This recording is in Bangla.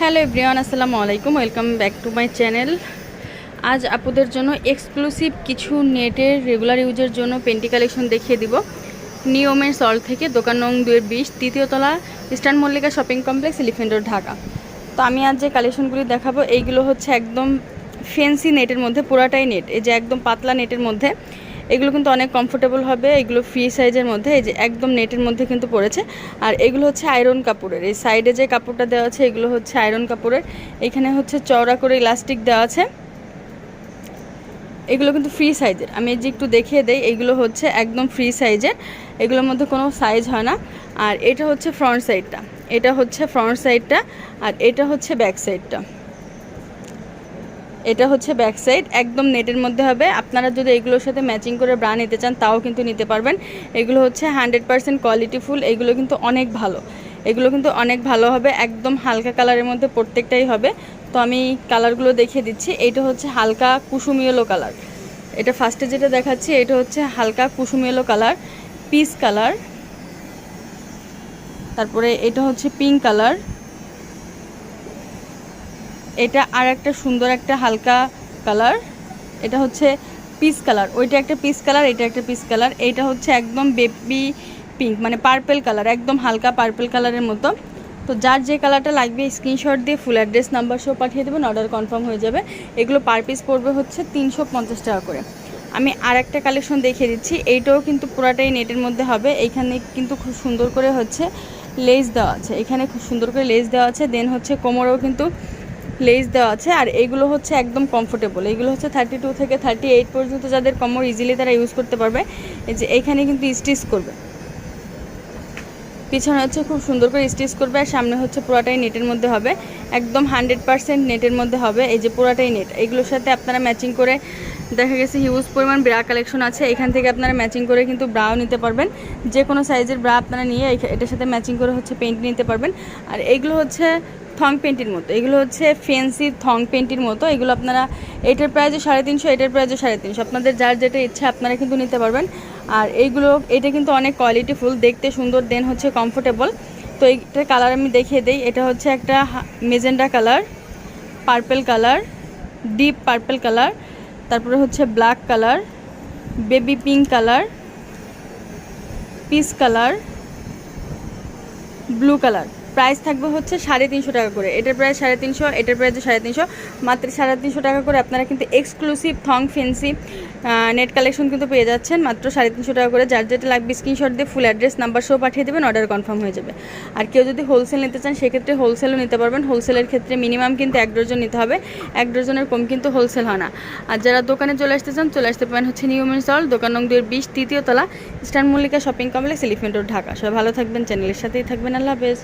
হ্যালো এভরিওয়ান, আসসালামু আলাইকুম। Welcome back to my channel আজ আপুদের জন্য এক্সক্লুসিভ কিছু নেটের রেগুলার ইউজের জন্য পেন্টি কালেকশন দেখিয়ে দিব। নিয়মের সল থেকে দোকান নং দুয়ের বিশ তৃতীয়তলা eastern Mallika shopping complex elephant road Dhaka. তো আমি আজ যে কালেকশনগুলি দেখাবো, এইগুলো হচ্ছে একদম ফেন্সি নেটের মধ্যে, পুরাটাই নেট এই যে একদম পাতলা নেটের মধ্যে। এগুলো কিন্তু অনেক কমফোর্টেবল হবে। এগুলো ফ্রি সাইজের মধ্যে, এই যে একদম নেটের মধ্যে কিন্তু পড়েছে। আর এগুলো হচ্ছে আয়রন কাপড়ের। এই সাইডে যে কাপড়টা দেওয়া আছে, এগুলো হচ্ছে আয়রন কাপড়ের। এখানে হচ্ছে চওড়া করে ইলাস্টিক দেওয়া আছে। এগুলো কিন্তু ফ্রি সাইজের আমি যে একটু দেখিয়ে দেই, এগুলো হচ্ছে একদম ফ্রি সাইজের এগুলোর মধ্যে কোনো সাইজ হয় না। আর এটা হচ্ছে ফ্রন্ট সাইডটা এটা হচ্ছে ফ্রন্ট সাইডটা আর এটা হচ্ছে ব্যাক সাইডটা এটা হচ্ছে ব্যাক সাইড একদম নেটের মধ্যে হবে। আপনারা যদি এগুলোর সাথে ম্যাচিং করে ব্রা নিতে চান, তাও কিন্তু নিতে পারবেন। এগুলো হচ্ছে হান্ড্রেড পারসেন্ট কোয়ালিটিফুল এগুলো কিন্তু অনেক ভালো। এগুলো কিন্তু অনেক ভালো হবে, একদম হালকা কালারের মধ্যে প্রত্যেকটাই হবে। তো আমি কালারগুলো দেখিয়ে দিচ্ছি। এটা হচ্ছে হালকা কুসুম ইয়েলো কালার এটা ফার্স্টে যেটা দেখাচ্ছি, এটা হচ্ছে হালকা কুসুম ইয়েলো কালার পিস কালার তারপরে এটা হচ্ছে পিঙ্ক কালার এটা আর একটা সুন্দর একটা হালকা কালার এটা হচ্ছে পিস কালার ওইটা একটা পিস কালার এটা একটা পিস কালার এইটা হচ্ছে একদম বেবি পিঙ্ক মানে পার্পেল কালার একদম হালকা পার্পেল কালারের মতো। তো যার যে কালারটা লাগবে স্ক্রিনশট দিয়ে ফুল অ্যাড্রেস নাম্বার সহ পাঠিয়ে দেবেন অর্ডার কনফার্ম হয়ে যাবে। এগুলো পার পিস পড়বে হচ্ছে তিনশো পঞ্চাশ টাকা করে। আমি আর একটা কালেকশন দেখিয়ে দিচ্ছি, এইটাও কিন্তু পুরাটাই নেটের মধ্যে হবে। এইখানে কিন্তু খুব সুন্দর করে হচ্ছে লেস দেওয়া আছে। এখানে খুব সুন্দর করে লেস দেওয়া আছে। দেন হচ্ছে কোমরেও কিন্তু লেস দেওয়া আছে, আর এইগুলো হচ্ছে একদম কমফোর্টেবল এইগুলো হচ্ছে থার্টি টু থেকে থার্টি এইট পর্যন্ত যাদের কমর ইজিলি তারা ইউজ করতে পারবে। এই যে এইখানে কিন্তু স্টিচ করবে। পিছনে হচ্ছে খুব সুন্দর করে স্টিচ করবে, আর সামনে হচ্ছে পুরাটাই নেটের মধ্যে হবে। একদম হান্ড্রেড পারসেন্ট নেটের মধ্যে হবে, এই যে পুরাটাই নেট এগুলোর সাথে আপনারা ম্যাচিং করে দেখা গেছে হিউজ পরিমাণ ব্রা কালেকশন আছে। এখান থেকে আপনারা ম্যাচিং করে কিন্তু ব্রাও নিতে পারবেন। যে কোনো সাইজের ব্রা আপনারা নিয়ে এটার সাথে ম্যাচিং করে হচ্ছে পেন্ট নিতে পারবেন। আর এইগুলো হচ্ছে থং পেন্টির মতো। এগুলো হচ্ছে ফেন্সি থং পেন্টির মতো। এগুলো আপনারা এটার প্রাইজও সাড়ে তিনশো, এটার প্রাইজও সাড়ে তিনশো। আপনাদের যার যেটা ইচ্ছা আপনারা কিন্তু নিতে পারবেন। আর এইগুলো এটা কিন্তু অনেক কোয়ালিটিফুল দেখতে সুন্দর দেন হচ্ছে কমফোর্টেবল তো এইটার কালার আমি দেখিয়ে দিই। এটা হচ্ছে একটা magenta colour purple colour deep purple colour তারপরে হচ্ছে black colour baby pink colour peach colour blue colour price থাকবে হচ্ছে সাড়ে তিনশো টাকা করে। এটার প্রাইস সাড়ে তিনশো, এটার প্রাইস সাড়ে তিনশো। মাত্র সাড়ে তিনশো টাকা করে আপনারা কিন্তু exclusive thong fancy net collection কিন্তু পেয়ে যাচ্ছেন। মাত্র সাড়ে তিনশো টাকা করে। যার যেটা লাগবে স্ক্রিনশট দিয়ে ফুল অ্যাড্রেস নাম্বার সহ পাঠিয়ে দেবেন অর্ডার কনফার্ম হয়ে যাবে। আর কেউ যদি হোলসেল নিতে চান, সেক্ষেত্রে হোলসেলও নিতে পারবেন। হোলসেলের ক্ষেত্রে মিনিমাম কিন্তু এক ডজন নিতে হবে। এক ডজনের কম কিন্তু হোলসেল হয় না। আর যারা দোকানে চলে আসতে চান, চলে আসতে পারেন হচ্ছে নিউ মিনসল দোকান নং দুয়ের বিশ, তৃতীয় তলা, eastern Mallika shopping complex elephant road Dhaka. সবাই ভালো থাকবেন চ্যানেলের সাথেই থাকবেন। আল্লাহ হাফেজ।